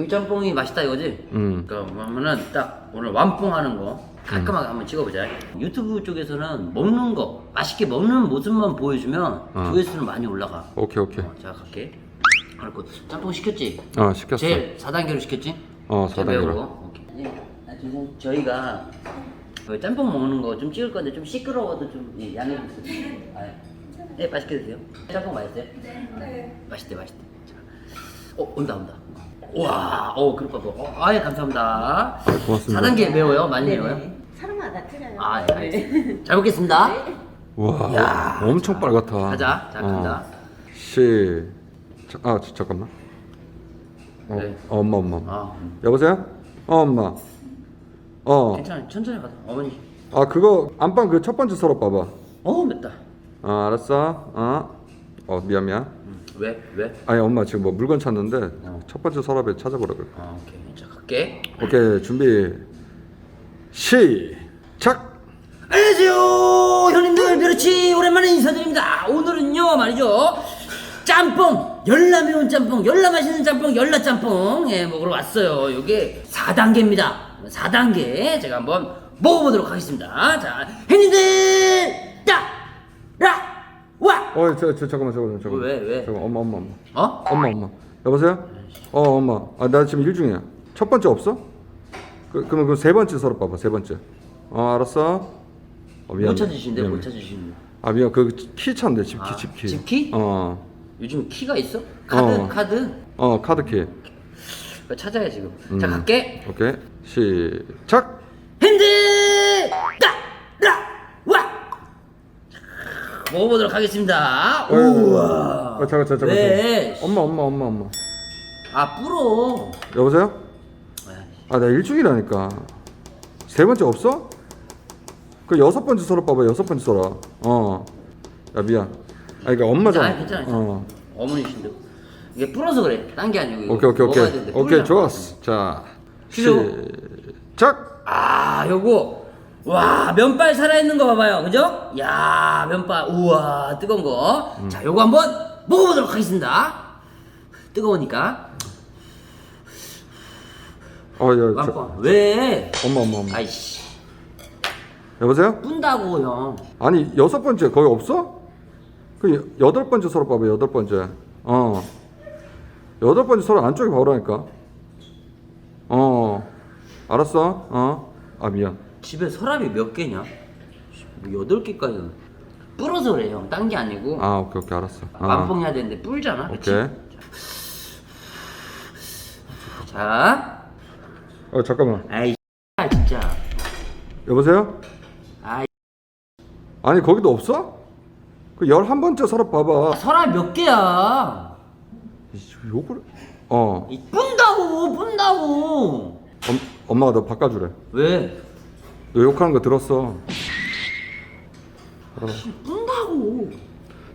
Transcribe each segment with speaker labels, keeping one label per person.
Speaker 1: 여기 짬뽕이 맛있다 이거지?
Speaker 2: 음.
Speaker 1: 그러면은 딱 오늘 완뽕하는 거 깔끔하게 한번 찍어보자. 유튜브 쪽에서는 먹는 거 맛있게 먹는 모습만 보여주면
Speaker 2: 어.
Speaker 1: 조회수는 많이 올라가.
Speaker 2: 오케이 오케이.
Speaker 1: 어, 자 갈게. 그리고 짬뽕 시켰지?
Speaker 2: 어 시켰어.
Speaker 1: 제일 4단계로 시켰지?
Speaker 2: 어
Speaker 1: 제일
Speaker 2: 4단계로.
Speaker 1: 매운 거? 오케이. 예, 아, 죄송- 저희가 그 짬뽕 먹는 거 좀 찍을 건데 좀 시끄러워도 좀 예, 양해해 주세요. 아, 예, 맛있게 드세요. 짬뽕 맛있어요? 네. 맛있대, 맛있대. 자, 어, 온다, 온다. 와, 어, 거 어, 아예 감사합니다.
Speaker 2: 고맙습니다.
Speaker 1: 4단계 매워요? 많이 매워요?
Speaker 3: 사람마다 틀려요.
Speaker 1: 아, 예, 알겠습니다. 잘 먹겠습니다.
Speaker 2: 와
Speaker 1: 야.
Speaker 2: 엄청 빨갛다.
Speaker 1: 가자, 자, 간다.
Speaker 2: 시. 자, 아 자, 잠깐만. 어,
Speaker 1: 네.
Speaker 2: 어, 엄마 엄마.
Speaker 1: 아, 음.
Speaker 2: 여보세요? 어 엄마. 어.
Speaker 1: 괜찮아요. 천천히 가자. 어머니.
Speaker 2: 아 그거 안방 그 첫 번째 서랍 봐봐.
Speaker 1: 어, 맵다.
Speaker 2: 어 알았어. 어. 어 미안 미안.
Speaker 1: 음, 왜? 왜?
Speaker 2: 아니 엄마 지금 뭐 물건 찾는데
Speaker 1: 어.
Speaker 2: 첫 번째 서랍에 찾아보라 그래.
Speaker 1: 아, 오케이. 자, 갈게.
Speaker 2: 오케이 준비. 시작.
Speaker 1: 안녕하세요 형님들 벼르치 오랜만에 인사드립니다 오늘은요 말이죠 짬뽕 열라 매운 짬뽕 열라 맛있는 짬뽕 열라 짬뽕 예 먹으러 왔어요 요게 4단계입니다 4단계 제가 한번 먹어보도록 하겠습니다 자 형님들 따라 와
Speaker 2: 어, 저, 저 잠깐만, 잠깐만, 잠깐만.
Speaker 1: 왜, 왜?
Speaker 2: 잠깐, 엄마, 엄마, 엄마.
Speaker 1: 어?
Speaker 2: 엄마, 엄마. 여보세요? 어, 엄마. 아, 나 지금 일 중이야. 첫 번째 없어? 그, 그러면 그 세 번째 서랍 봐봐, 세 번째. 어, 알았어. 어, 미안.
Speaker 1: 못
Speaker 2: 미안,
Speaker 1: 못
Speaker 2: 미안.
Speaker 1: 찾으시는데
Speaker 2: 아, 미안. 그키 찾는데 집키,
Speaker 1: 아,
Speaker 2: 집키.
Speaker 1: 집키?
Speaker 2: 어,
Speaker 1: 요즘 키가 있어? 카드
Speaker 2: 어.
Speaker 1: 카드
Speaker 2: 어, 카드 키.
Speaker 1: 찾아야 지금 자
Speaker 2: 음.
Speaker 1: 갈게
Speaker 2: 오케이. 시작.
Speaker 1: 핸들 따라와 먹어보도록 하겠습니다. 우와.
Speaker 2: 어, 잠깐, 잠깐, 잠깐.
Speaker 1: 왜?
Speaker 2: 잠깐. 엄마, 엄마, 엄마, 엄마.
Speaker 1: 아 불어.
Speaker 2: 여보세요?
Speaker 1: 아이,
Speaker 2: 아, 나 일중이라니까. 세 번째 없어? 그 여섯 번째 서랍 봐봐, 여섯 번째 서랍. 어. 야, 미안. 아, 그러니까 엄마잖아.
Speaker 1: 아 괜찮아. 괜찮아.
Speaker 2: 어.
Speaker 1: 어머니신데 이게 불어서 그래. 딴 게 아니고. 이거
Speaker 2: 오케이, 오케이,
Speaker 1: 먹어야
Speaker 2: 오케이.
Speaker 1: 되는데
Speaker 2: 오케이. 좋았어. 자.
Speaker 1: 시작. 아 요거 와 면발 살아있는 거 봐봐요, 그죠? 야 면발 우와 뜨거운 거.
Speaker 2: 음.
Speaker 1: 자 요거 한번 먹어보도록 하겠습니다. 뜨거우니까.
Speaker 2: 어, 야, 저,
Speaker 1: 깜빡. 왜?
Speaker 2: 엄마, 엄마, 엄마.
Speaker 1: 아이씨.
Speaker 2: 여보세요?
Speaker 1: 뿐다고 형.
Speaker 2: 아니, 여섯 번째 거기 없어? 그 여- 여덟 번째 서랍 봐봐, 여덟 번째. 어. 여덟 번째 서랍 안쪽에 봐라니까. 어. 알았어. 어. 아, 미안.
Speaker 1: 집에 서랍이 몇 개냐? 뭐 여덟 개까지는 불어서 그래 형. 딴 게 아니고
Speaker 2: 아, 오케이, 오케이, 알았어. 아.
Speaker 1: 완봉해야 되는데 불잖아. 그치?
Speaker 2: 오케이.
Speaker 1: 자,
Speaker 2: 어, 잠깐만.
Speaker 1: 아이 아, 진짜.
Speaker 2: 여보세요?
Speaker 1: 아이
Speaker 2: 아니, 거기도 없어? 그 열한 번째 서랍 봐봐.
Speaker 1: 서랍 몇 개야?
Speaker 2: 이씨, 욕을. 어.
Speaker 1: 이 뿐다고 뿐다고.
Speaker 2: 엄, 엄마가 너 바꿔주래.
Speaker 1: 왜?
Speaker 2: 너 욕하는 거 들었어.
Speaker 1: 뿐다고.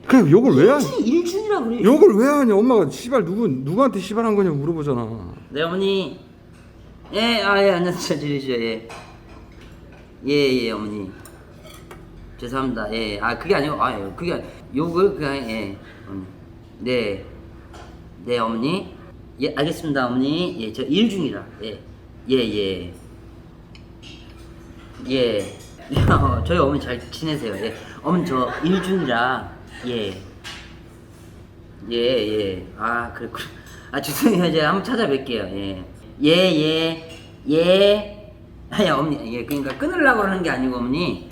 Speaker 2: 그 욕을 왜 하냐?
Speaker 1: 일준 일준이라 그래.
Speaker 2: 욕을 왜 하냐? 엄마가 씨발 누구 누구한테 씨발 한 거냐 물어보잖아.
Speaker 1: 네 어머니. 예, 아 예, 안녕하세요, 지리죠 예. 예, 예, 어머니. 죄송합니다. 예, 아 그게 아니고, 아 예, 그게 아니- 욕을 그냥 예, 어머니. 네, 네 어머니. 예, 알겠습니다, 어머니. 예, 저 일 중이라. 예, 예, 예. 예. 어, 저희 어머니 잘 지내세요. 예, 어머니 저일 중이라. 예. 예, 예. 아, 그렇구나. 아, 죄송해요. 제가 한번 찾아뵐게요. 예. 예, 예. 예. 아니, 어머니. 예, 그러니까 끊으려고 하는 게 아니고, 어머니.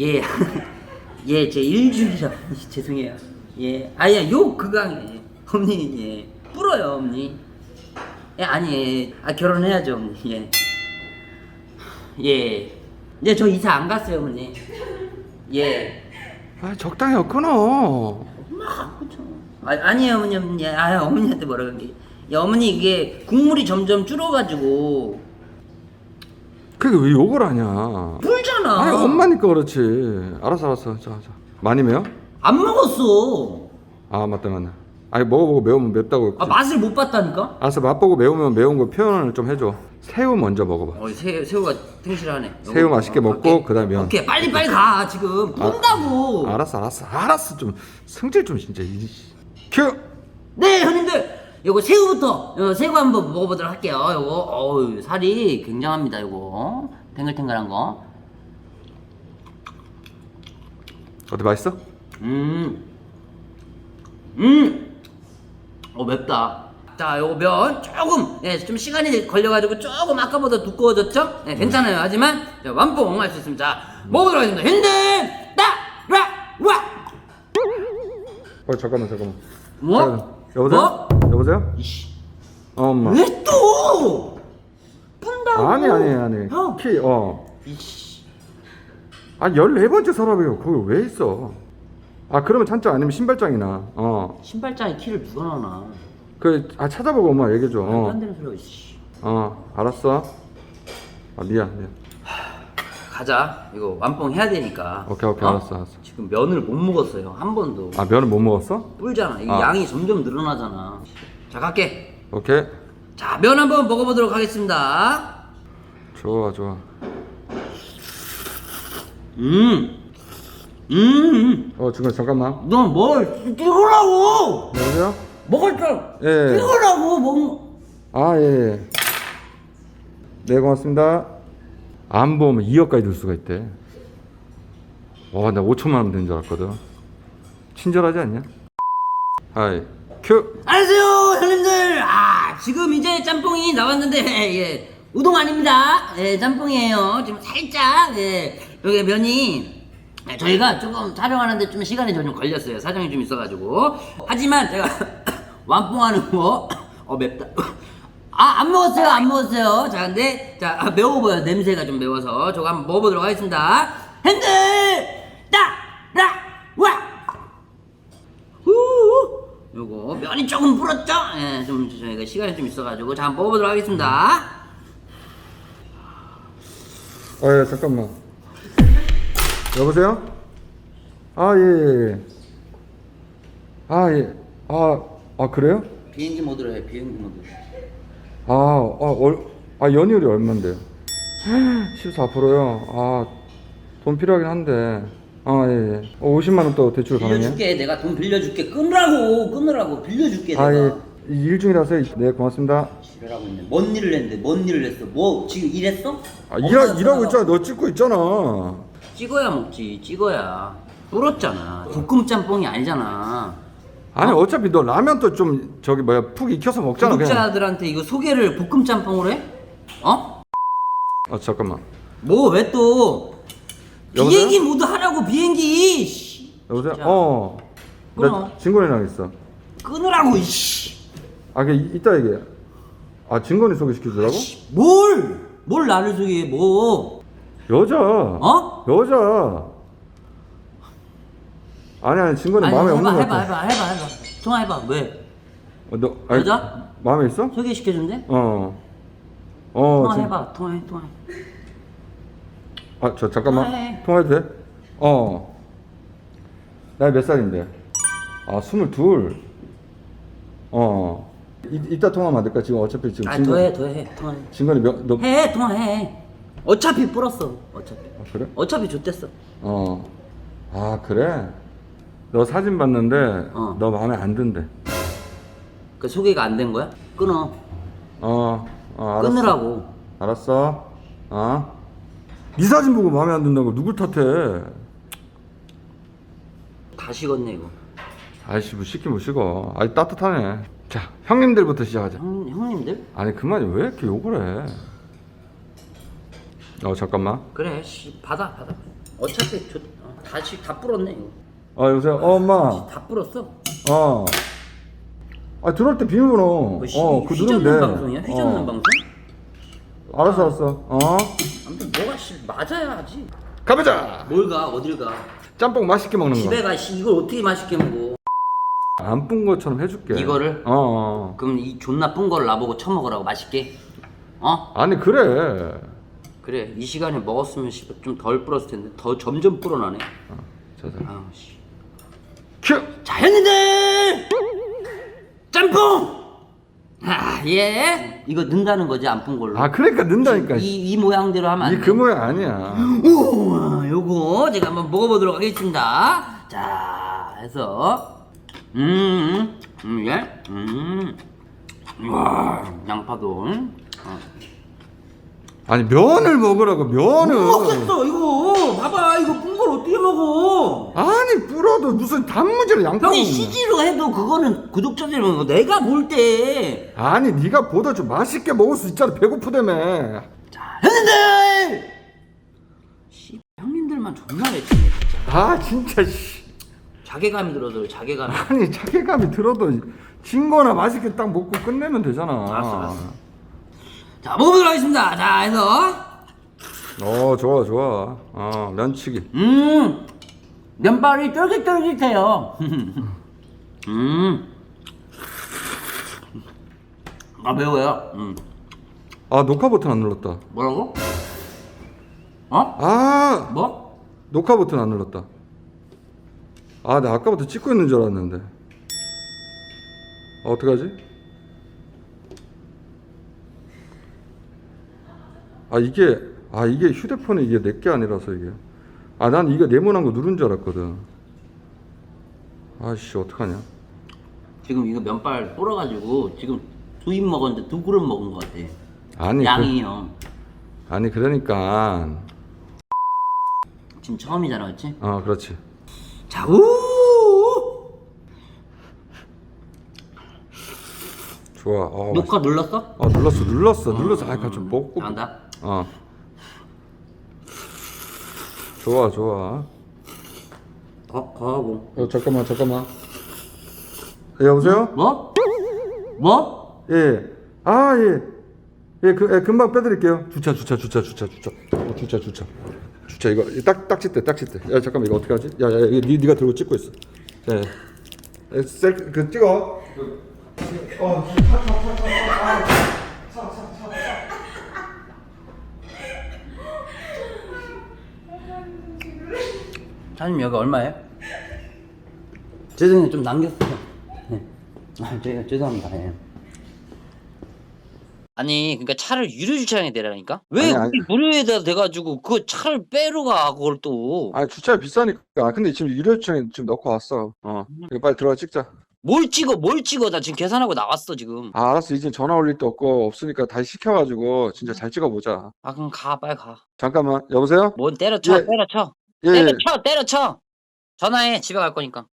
Speaker 1: 예. 예, 제 일주일이라. 죄송해요. 예. 아니야, 욕 그거 아니에요. 어머니, 예. 불어요, 어머니. 예, 아니, 예. 아, 결혼해야죠, 어머니. 예. 예. 네, 저 이사 안 갔어요, 어머니. 예.
Speaker 2: 아 적당히 끊어.
Speaker 1: 아, 아니에요 어머니 어머니 아 어머니한테 뭐라 그런 게 야, 어머니 이게 국물이 점점 줄어가지고
Speaker 2: 그게 왜 욕을 하냐?
Speaker 1: 불잖아
Speaker 2: 아니 엄마니까 그렇지. 알았어 알았어. 자 자. 많이 매워?
Speaker 1: 안 먹었어
Speaker 2: 아 맞다 맞네. 아니 먹어보고 매우면 맵다고.
Speaker 1: 아 맛을 못 봤다니까
Speaker 2: 알았어 맛보고 매우면 매운 거 표현을 좀 해줘. 새우 먼저 먹어봐.
Speaker 1: 어 새, 새우가 탱실하네
Speaker 2: 새우 맛있게 먹고. 그다음에 면.
Speaker 1: 오케이 빨리 빨리 가 지금 본다고
Speaker 2: 알았어 알았어 알았어 좀 승질 좀 진짜. 이- 큐.
Speaker 1: 네 형님들 요거 새우부터 요 새우 한번 먹어보도록 할게요. 요거 어우 살이 굉장합니다. 요거 탱글탱글한 거.
Speaker 2: 어때 맛있어?
Speaker 1: 음. 음. 어 맵다. 자, 요거 면 조금 예, 좀 시간이 걸려 가지고 조금 아까보다 두꺼워졌죠? 예, 괜찮아요. 하지만 자, 완봉 할 수 있습니다. 자, 먹어보도록 하겠습니다. 핸들 따라 와.
Speaker 2: 어 잠깐만 잠깐만.
Speaker 1: 뭐?
Speaker 2: 자, 여보세요?
Speaker 1: 뭐?
Speaker 2: 여보세요?
Speaker 1: 이씨.
Speaker 2: 어, 엄마.
Speaker 1: 왜 또? 푼다고.
Speaker 2: 아니 아니 아니.
Speaker 1: 형.
Speaker 2: 키 어.
Speaker 1: 이씨.
Speaker 2: 아 14번째 서랍이요. 거기 왜 있어? 아 그러면 찬장 아니면 신발장이나. 어.
Speaker 1: 신발장에 키를 누가 넣어놔?
Speaker 2: 그아 찾아보고 엄마 얘기해 줘.
Speaker 1: 말도 안
Speaker 2: 어.
Speaker 1: 되는 소리가 이씨.
Speaker 2: 어. 알았어. 아 미안 미안.
Speaker 1: 가자. 이거 완봉 해야 되니까.
Speaker 2: 오케이 오케이
Speaker 1: 어?
Speaker 2: 알았어 알았어.
Speaker 1: 지금 면을 못 먹었어요. 한 번도.
Speaker 2: 아 면을 못 먹었어?
Speaker 1: 뿔잖아. 이
Speaker 2: 아.
Speaker 1: 양이 점점 늘어나잖아. 자, 갈게.
Speaker 2: 오케이.
Speaker 1: 자, 면 한번 먹어보도록 하겠습니다.
Speaker 2: 좋아 좋아.
Speaker 1: 음. 음.
Speaker 2: 어 지금 잠깐만.
Speaker 1: 너뭘 찍으라고!
Speaker 2: 여보세요?
Speaker 1: 먹을 줄
Speaker 2: 예.
Speaker 1: 찍으라고 먹.
Speaker 2: 아 예. 예. 네 고맙습니다. 안 보면 2억까지 들 수가 있대. 와, 나 5천만 원된줄 알았거든. 친절하지 않냐? 하이 큐.
Speaker 1: 안녕하세요, 형님들. 아, 지금 이제 짬뽕이 나왔는데 예. 우동 아닙니다. 예, 짬뽕이에요. 지금 살짝 예. 여기 면이 예, 저희가 조금 촬영하는데 좀 시간이 좀 걸렸어요. 사정이 좀 있어가지고. 하지만 제가 완뽕하는 거, 어, 맵다. 아, 안 먹었어요, 안 먹었어요. 자, 근데, 자, 아, 매워 보여요. 냄새가 좀 매워서. 저거 한번 먹어보도록 하겠습니다. 핸들! 따! 라! 와! 후! 요거, 면이 조금 불었죠? 예, 좀, 저희가 시간이 좀 있어가지고. 자, 한번 먹어보도록 하겠습니다.
Speaker 2: 아, 예, 잠깐만. 여보세요? 아, 예, 예, 예. 아, 예. 아, 아, 그래요?
Speaker 1: 비행기 모드로 해, 비행기 모드.
Speaker 2: 아, 아, 얼, 아, 연이율이 얼만데요? 14%요? 아, 돈 필요하긴 한데. 아, 예, 예. 어, 50만원 또 대출 가능해요?
Speaker 1: 빌려줄게, 내가 돈 빌려줄게. 끊으라고, 끊으라고, 빌려줄게,
Speaker 2: 아,
Speaker 1: 내가.
Speaker 2: 예. 일 중이라서, 네, 고맙습니다.
Speaker 1: 지랄하고 있네. 뭔 일을 했는데, 뭔 일을 했어? 뭐, 지금 일했어?
Speaker 2: 아, 일하, 일하고 있잖아. 너 찍고 있잖아.
Speaker 1: 찍어야 먹지, 찍어야. 불었잖아. 볶음 짬뽕이 아니잖아.
Speaker 2: 아니, 어차피 너 라면 또 좀, 저기, 뭐야, 푹 익혀서 먹잖아, 그냥.
Speaker 1: 구독자들한테 이거 소개를 볶음 짬뽕으로 해? 어?
Speaker 2: 아, 잠깐만.
Speaker 1: 뭐, 왜 또?
Speaker 2: 여보세요?
Speaker 1: 비행기 모드 하라고, 비행기! 씨.
Speaker 2: 여보세요?
Speaker 1: 진짜.
Speaker 2: 어.
Speaker 1: 끊어.
Speaker 2: 나 진건이랑 있어.
Speaker 1: 끊으라고, 이씨.
Speaker 2: 아, 그 이- 이따 얘기해. 아, 진건이 소개시켜주라고?
Speaker 1: 뭘? 뭘 나를 소개해, 뭐?
Speaker 2: 여자.
Speaker 1: 어?
Speaker 2: 여자. 아니 아니 진건이 마음에
Speaker 1: 해봐,
Speaker 2: 없는 것
Speaker 1: 해봐,
Speaker 2: 같아.
Speaker 1: 해봐, 해봐, 해봐. 통화해봐, 왜?
Speaker 2: 어, 너 아니,
Speaker 1: 여자?
Speaker 2: 마음에 있어?
Speaker 1: 소개시켜준대?
Speaker 2: 어. 어. 진-
Speaker 1: 통화해봐, 통화해, 통화해.
Speaker 2: 아, 저 잠깐만.
Speaker 1: 통화해.
Speaker 2: 통화해도 돼? 어. 나이 몇 살인데? 아, 스물둘. 어. 이, 이따 안 될까? 지금 어차피 지금
Speaker 1: 아, 더해, 더해, 통화해.
Speaker 2: 진건이 몇, 너.
Speaker 1: 해, 통화해. 어차피 불었어, 어차피.
Speaker 2: 아, 그래?
Speaker 1: 어차피 좆됐어.
Speaker 2: 어. 아, 그래? 너 사진 봤는데
Speaker 1: 어.
Speaker 2: 너 마음에 안 든대.
Speaker 1: 그 소개가 안 된 거야? 끊어.
Speaker 2: 어. 어, 알았어.
Speaker 1: 끊으라고.
Speaker 2: 알았어. 어? 네 사진 보고 마음에 안 든다고 누굴 탓해?
Speaker 1: 다 식었네, 이거.
Speaker 2: 아이씨 뭐 시키 뭐 식어. 아이 따뜻하네. 자 형님들부터 시작하자.
Speaker 1: 형, 형님들?
Speaker 2: 아니 그만이 왜 이렇게 욕을 해? 어 잠깐만.
Speaker 1: 그래, 씨, 받아, 받아. 어차피 좆, 어, 다, 식, 다 불었네, 이거.
Speaker 2: 어 여보세요. 어 엄마.
Speaker 1: 다 불었어.
Speaker 2: 어. 아 들어올 때 비밀번호.
Speaker 1: 뭐, 휘,
Speaker 2: 어그 누르면
Speaker 1: 휘젓는
Speaker 2: 돼.
Speaker 1: 방송이야? 휘젓는
Speaker 2: 어.
Speaker 1: 방송?
Speaker 2: 알았어 알았어. 어.
Speaker 1: 아무튼 뭐가 씨, 맞아야 하지.
Speaker 2: 가보자.
Speaker 1: 뭘 가, 어딜 가.
Speaker 2: 짬뽕 맛있게 먹는 거.
Speaker 1: 집에 가, 씨, 이걸 어떻게 맛있게 먹어.
Speaker 2: 안쁜 것처럼 해줄게.
Speaker 1: 이거를?
Speaker 2: 어, 어.
Speaker 1: 그럼 이 존나 쁜걸 나보고 처먹으라고 맛있게? 어?
Speaker 2: 아니 그래.
Speaker 1: 그래, 이 시간에 먹었으면 좀 덜 불었을 텐데 더 점점 불어나네.
Speaker 2: 어.
Speaker 1: 아우 씨.
Speaker 2: 큐.
Speaker 1: 자, 형님들! 짬뽕! 아, 예. 이거 넣는다는 거지, 안 푼 걸로.
Speaker 2: 아 그러니까 는다니까.
Speaker 1: 이, 이 모양대로 하면 안 돼.
Speaker 2: 이그 모양 아니야.
Speaker 1: 우와, 요거 제가 한번 먹어보도록 하겠습니다. 자, 해서 음, 음, 예, 음, 와 양파도. 응? 어.
Speaker 2: 아니 면을 먹으라고 면을.
Speaker 1: 못 먹겠어 이거. 봐봐 이거 bun걸 어떻게 먹어?
Speaker 2: 아니 불어도 무슨 단무지를 양파.
Speaker 1: 형이
Speaker 2: 먹냐.
Speaker 1: CG로 해도 그거는 구독자들 먹는 거. 내가 볼 때.
Speaker 2: 아니 네가 보다 좀 맛있게 먹을 수 있잖아 배고프다며.
Speaker 1: 자 형님들. 씨 형님들만 존나 외치네 진짜.
Speaker 2: 아 진짜 씨.
Speaker 1: 자괴감이 들어서 자괴감.
Speaker 2: 아니 자괴감이 들어도 진 거나 맛있게 딱 먹고 끝내면 되잖아.
Speaker 1: 알았어, 알았어. 자 먹어보도록 하겠습니다. 자 해서
Speaker 2: 어 좋아 좋아. 어 면치기.
Speaker 1: 음 면발이 쫄깃쫄깃해요. 음. 아 매워요. 음.
Speaker 2: 아 녹화 버튼 안 눌렀다.
Speaker 1: 뭐라고? 어?
Speaker 2: 아
Speaker 1: 뭐?
Speaker 2: 녹화 버튼 안 눌렀다. 아, 나 아까부터 찍고 있는 줄 알았는데. 아, 어떡하지? 아, 이게, 아, 이게 휴대폰에 이게 내 게 아니라서 이게. 아, 난 이거 네모난 거 누른 줄 알았거든. 아씨, 어떡하냐.
Speaker 1: 지금 이거 면발 불어가지고 지금 두 입 먹었는데 두 그릇 먹은 것 같아.
Speaker 2: 아니,
Speaker 1: 양이요.
Speaker 2: 그, 아니, 그러니까.
Speaker 1: 지금 처음이잖아, 그렇지?
Speaker 2: 어, 그렇지.
Speaker 1: 자, 우!
Speaker 2: 좋아. 어,
Speaker 1: 녹화 눌렀어?
Speaker 2: 아, 눌렀어, 눌렀어, 눌렀어. 아, 좀 먹고.
Speaker 1: 나온다.
Speaker 2: 어. 좋아, 좋아.
Speaker 1: 거, 거하고.
Speaker 2: 어, 잠깐만, 잠깐만. 예, 여보세요?
Speaker 1: 뭐? 뭐?
Speaker 2: 예. 아, 예. 예, 그, 예, 금방 빼드릴게요. 주차, 주차, 주차, 주차, 주차. 어, 주차, 주차. 주차, 이거, 딱, 딱지 때, 딱지 때. 야, 잠깐만, 이거 어떻게 하지? 야, 야, 니, 니가 들고 찍고 있어. 야, 야. 야, 셀, 그, 찍어. 그, 어, 차, 차, 차, 차,
Speaker 1: 사장님 여기 얼마예요? 죄송해요 좀 남겼어요 네. 아 죄, 죄송합니다 예. 아니 그러니까 차를 유료 주차장에 대라니까 왜
Speaker 2: 아니, 아니.
Speaker 1: 우리 무료에다 대가지고 그 차를 빼러 가 그걸 또뭘
Speaker 2: 아, 주차 비싸니까. 아, 근데 지금 유료 주차에 지금 넣고 왔어. 어. 이거 빨리 들어가 찍자.
Speaker 1: 찍어 뭘 찍어 나 지금 계산하고 나왔어 지금
Speaker 2: 아, 알았어. 이제 전화 올릴 데 없고, 없으니까 다시 시켜가지고, 진짜 잘 찍어보자.
Speaker 1: 아 그럼 가 빨리 가뭔
Speaker 2: 잠깐만. 여보세요?
Speaker 1: 때려쳐
Speaker 2: 예.
Speaker 1: 때려쳐
Speaker 2: 예, 예.
Speaker 1: 때려쳐 때려쳐. 전화해. 집에 갈 거니까